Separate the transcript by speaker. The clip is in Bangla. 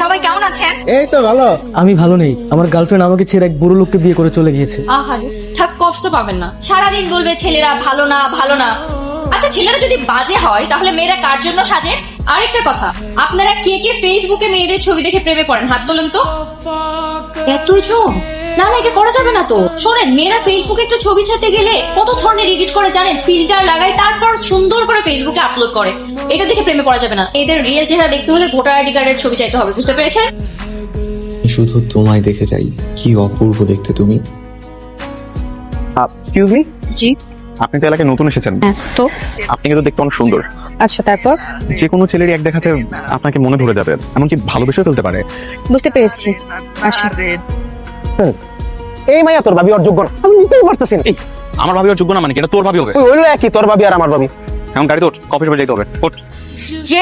Speaker 1: সবাই কেমন আছেন?
Speaker 2: এই তো ভালো।
Speaker 3: আমি ভালো নেই। আমার গার্লফ্রেন্ড আমাকে ছেড়ে এক বুড়ো লোককে বিয়ে করে চলে গিয়েছে।
Speaker 1: আহারে থাক কষ্ট পাবেন না। সারাদিন বলবে ছেলেরা ভালো না ভালো না। আচ্ছা ছেলেরা যদি বাজে হয় তাহলে মেয়েরা কার জন্য সাজে? আরেকটা কথা আপনারা কে কে ফেসবুকে মেয়েদের ছবি দেখে প্রেমে পড়েন? হাত তোলেন তো। এতজন? না না এটা করা যাবে না তো। শোনেন মেয়েরা ফেসবুকে একটু ছবি ছাড়তে গেলে কত ধরনের এডিট করে জানেন? ফিল্টার লাগায় তারপর সুন্দর করে ফেসবুকে আপলোড করে। এটা দেখে প্রেমে পড়া যাবে না। এদের রিয়েল চেহারা দেখতে হলে ভোটার আইডি কার্ডের ছবি চাইতে হবে বুঝতে পেরেছেন?
Speaker 4: শুধু তোমায় দেখে যাই কি অপূর্ব দেখতে তুমি।
Speaker 5: Excuse me
Speaker 6: ji.
Speaker 5: আপনি তো এলাকায় নতুন এসেছেন।
Speaker 6: হ্যাঁ তো?
Speaker 5: আপনি কিন্তু দেখতে অনেক সুন্দর।
Speaker 6: আচ্ছা তারপর?
Speaker 5: যে কোনো ছেলেরই এক দেখাতে আপনাকে মনে ধরে যাবে এমনকি ভালোবেসেও ফেলতে পারে।
Speaker 6: বুঝতে পেরেছি। আসি
Speaker 2: এই মাইয়া তোর ভাবি ওর যোগ্য না। আমি নিতেই পারতেছি না।
Speaker 5: এই আমার ভাবি ওর যোগ্য না মানে কি? এটা তোর ভাবি হবে।
Speaker 2: ওই হইল একই তোর ভাবি আর আমার ভাবি।
Speaker 5: এখন গাড়ি তোর কফি শপে যাইতে হবে। ওঠ।
Speaker 1: যে